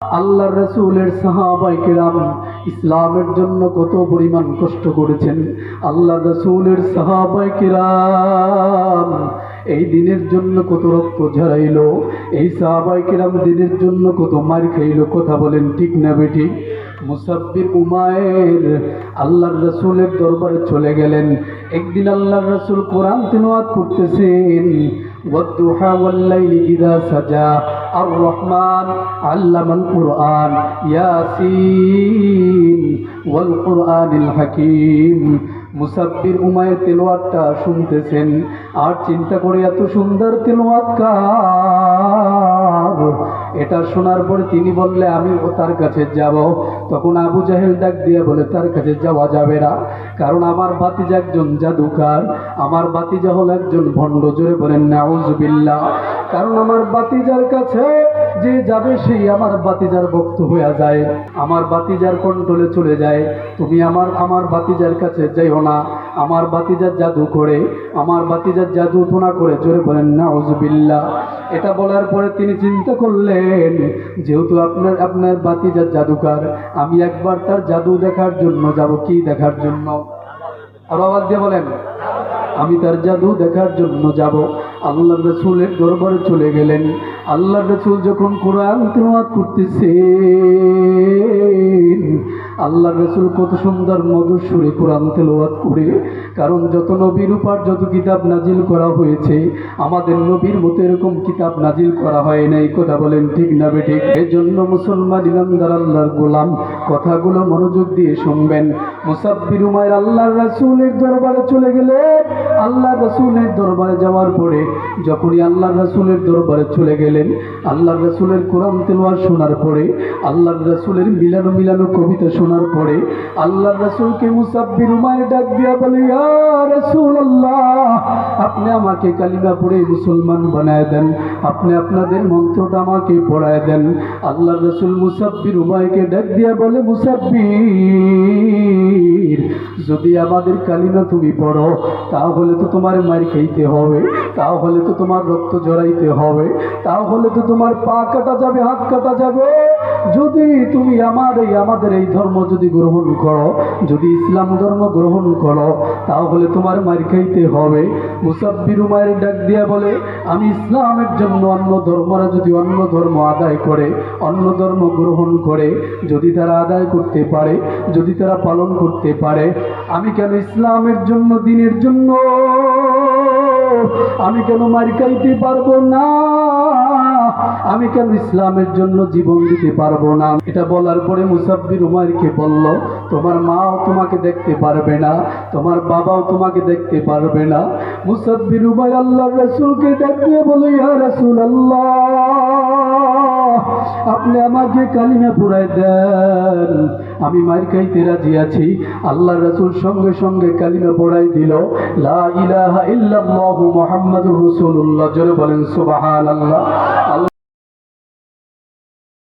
আল্লাহ রসুলের সাহাবাই কেরাম ইসলামের জন্য কত পরিমাণ কষ্ট করেছেন। আল্লাহ রসুলের সাহাবাই কেরাম এই দিনের জন্য কত রক্ত ঝরাইল, এই সাহাবাই কেরাম দিনের জন্য কত মার খাইল, কথা বলেন ঠিক না বেটি মুসাব্বির উমায়ের আল্লাহর রসুলের দরবারে চলে গেলেন। একদিন আল্লাহর রসুল কোরআন তেনোয়াত করতেছেন সাজা। الرحمن علم القرآن. ياسين والقرآن الحكيم. মুসাব্বির উমায়ের তেলোয়াতটা শুনতেছেন। আর চিন্তা করে এত সুন্দর তেলোয়াত কার এটা শোনার পরে তিনি বললে আমি ও তার কাছে যাব। তখন আবু জাহেল ডাক দিয়ে বলে, তার কাছে যাওয়া যাবে না। কারণ আমার বাতিজা একজন জাদুকার। আমার বাতিজা হল একজন ভণ্ড। জোরে বলেন, নাউজুবিল্লাহ। কারণ আমার বাতিজার কাছে যে যাবে সেই আমার বাতিজার ভক্ত হয়ে যায়। আমার বাতিজার কন্ট্রোলে চলে যায়। তুমি আমার আমার বাতিজার কাছে যাইও না। আমার বাতিজার জাদু করে, আমার বাতিজার জাদু টোনা করে জোরে বলেন, নাউজুবিল্লাহ। এটা বলার পরে তিনি চিন্তা করলেন, যেহেতু আপনার আপনার বাতিজার জাদুকার, আমি একবার তার জাদু দেখার জন্য যাব। কি দেখার জন্য? আর আওয়াজ দিয়ে বলেন, আমি তার জাদু দেখার জন্য যাব। আল্লাহ রসুলের দরবারে চলে গেলেন। আল্লাহ রসুল যখন কোরআন তেলাওয়াত করতেছে আল্লাহ রসুল কত সুন্দর মধুর সুরে কোরআন তেলাওয়াত করে কারণ যত নবীর উপর যত কিতাব নাজিল করা হয়েছে, আমাদের নবীর মতো এরকম কিতাব নাজিল করা হয় নাই। কথা বলেন ঠিক না বে বেঠিক এজন্য মুসলমান ইমানদার আল্লাহর গোলাম, কথাগুলো মনোযোগ দিয়ে শুনবেন। মুসাব্বির উমায়ের আল্লাহ রসুলের দরবারে চলে গেলে আল্লাহ রসুলের দরবারে যাওয়ার পরে, যখনই আল্লাহ রসুলের দরবারে চলে গেলেন আল্লাহ রসুলের কোরআন তেলোয়ার শোনার পরে আল্লাহ রসুলের মিলানো মিলানো কবিতা শোনার পরে আল্লাহ রসুলকে মুসাব্বির উমায়ের ডাক দিয়া বলে আল্লাহ আপনি আমাকে কালিমা পড়ে মুসলমান বানায় দেন। আপনি আপনাদের মন্ত্রটা আমাকে পড়ায় দেন। আল্লাহ রসুল মুসাব্বির উমায়কে ডাক দিয়া বলে, মুসাব্বির, যদি আমাদের কালিমা তুমি পড়ো, তাহলে তো তোমার মার খাইতে হবে, তাহলে তো তোমার রক্ত জড়াইতে হবে, তাহলে তো তোমার পা কাটা যাবে, হাত কাটা যাবে। যদি তুমি আমার এই, আমাদের এই ধর্ম যদি গ্রহণ করো, যদি ইসলাম ধর্ম গ্রহণ করো, তাহলে তোমার মার খাইতে হবে। মুসাব্বির উমায়ের ডাক দিয়া বলে, আমি ইসলামের জন্য অন্য ধর্মরা যদি অন্য ধর্ম আদায় করে, অন্য ধর্ম গ্রহণ করে, যদি তারা আদায় করতে পারে, যদি তারা পালন করতে পারে, আমি কেন ইসলামের জন্য, দিনের জন্য, আমি কেন মার খাইতে পারব না? আমি কেন ইসলামের জন্য জীবন দিতে পারব না। এটা বলার পরে মুসাব্বির উমারকে বলল, তোমার মাও তোমাকে দেখতে পারবে না, তোমার বাবাও তোমাকে দেখতে পারবে না। মুসাব্বির উমার আল্লাহ রসুলকে ডাক দিয়ে বলে ইয়া রসুল আল্লাহ আপনি আমাকে কালিমা পুরাই দেন। আমি মার খাইতে রাজি আছি। আল্লাহ রসুল সঙ্গে সঙ্গে কালিমা পড়াই দিল, লা ইলাহা ইল্লাল্লাহু মুহাম্মাদুর রাসূলুল্লাহ। জোরে বলেন, সুবহানাল্লাহ। আল্লাহ